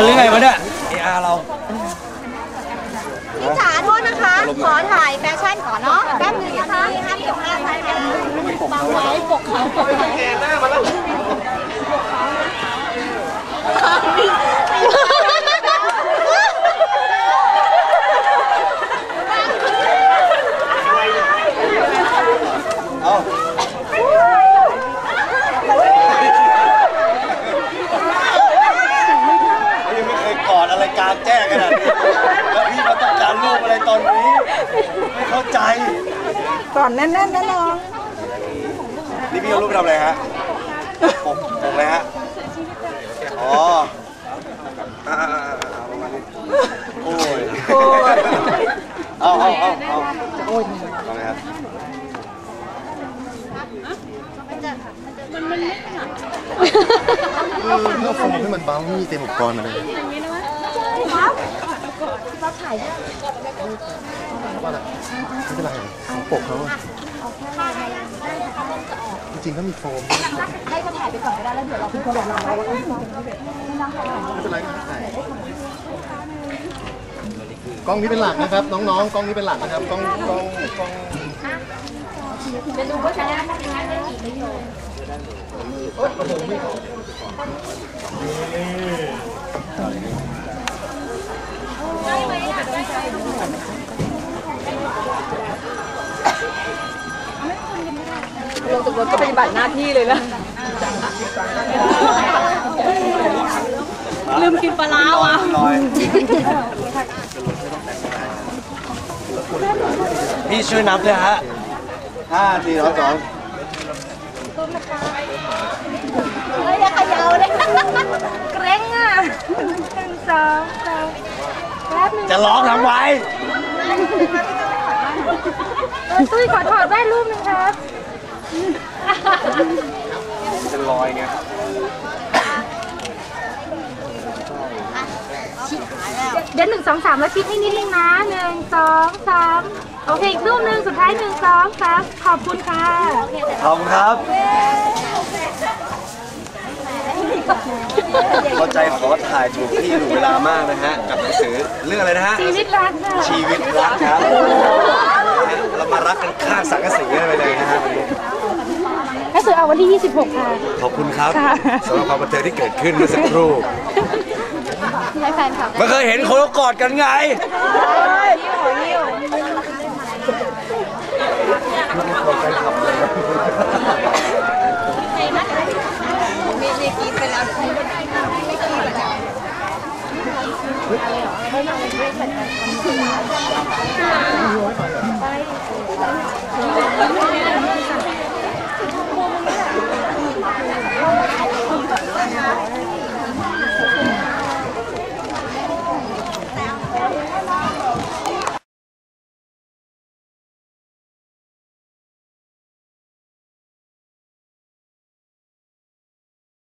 กันหรือไงวะเนี่ยเออาเรา พี่จ๋าโทษนะคะ ขอถ่ายแฟชั่นก่อนเนาะแป๊บนึงนะคะห้ามเก็บภาพไว้นะบังไว้ปกเขาปกเขา ยังไม่เคยกอดอะไร กลางแจ้งขนาดนี้แล้วพี่มาต้องการรูปอะไรตอนนี้ ไม่เข้าใจก่อนแน่นๆนะน้อง นี่พี่เอารูปไปทำอะไรฮะปกปกอะไรฮะ อ๋ออ่าๆๆๆประมาณนี้โอ้ยโอ้ย เอาเอาเอาเอาเอาเลยครับเพื่อโฟมให้มันเบานี่เต็มอุปกรณ์มาเลยับถ่ายไม่เป็นไรของปกเขาจริงๆเขามีโฟมให้เขาถ่ายไปก่อนก็ได้แล้วเดี๋ยวเราคุณบอกเราว่าไม่เป็นไรกล้องนี้เป็นหลักนะครับ น้องๆกล้องนี้เป็นหลักนะครับกล้องกล้องกล้องจะดูว่าจะได้ทำงานได้กี่ประโยชน์ ลงจากรถก็ปฏิบัติหน้าที่เลยนะลืมกินปลาร้าว่ะลอยพี่ช่วยนับเลยฮะห้าสี่สองสองเฮ้ยอย่าเขยาวเลยเกรงอะหนึ่งสองสามแป๊บนึงจะร้องทำไมตุ้ยขอถอดแว่นรูปหนึงครับ จะลอยไงเดี๋ยวหนึ่งสองสามแล้วคิดให้นิดนึงนะหนึ่งสองสามโอเคอีกรูปหนึ่งสุดท้ายหนึ่งสองสามขอบคุณค่ะขอบคุณครับ เข้าใจขอถ่ายถูกที่ถูกเวลามากนะฮะ กับหนังสือเรื่องอะไรนะฮะ ชีวิตรักค่ะชีวิตรักครับเรามารักกันข้างสังกะสีกันไปเลยนะฮะวันนี้หนังสือเอาวันที่ 26 ค่ะ ขอบคุณครับค่ะ สำหรับความบันเทิงที่เกิดขึ้นเมื่อสักครู่ให้แฟนคลับไม่เคยเห็นคนเขากอดกันไง 没有，还有那个。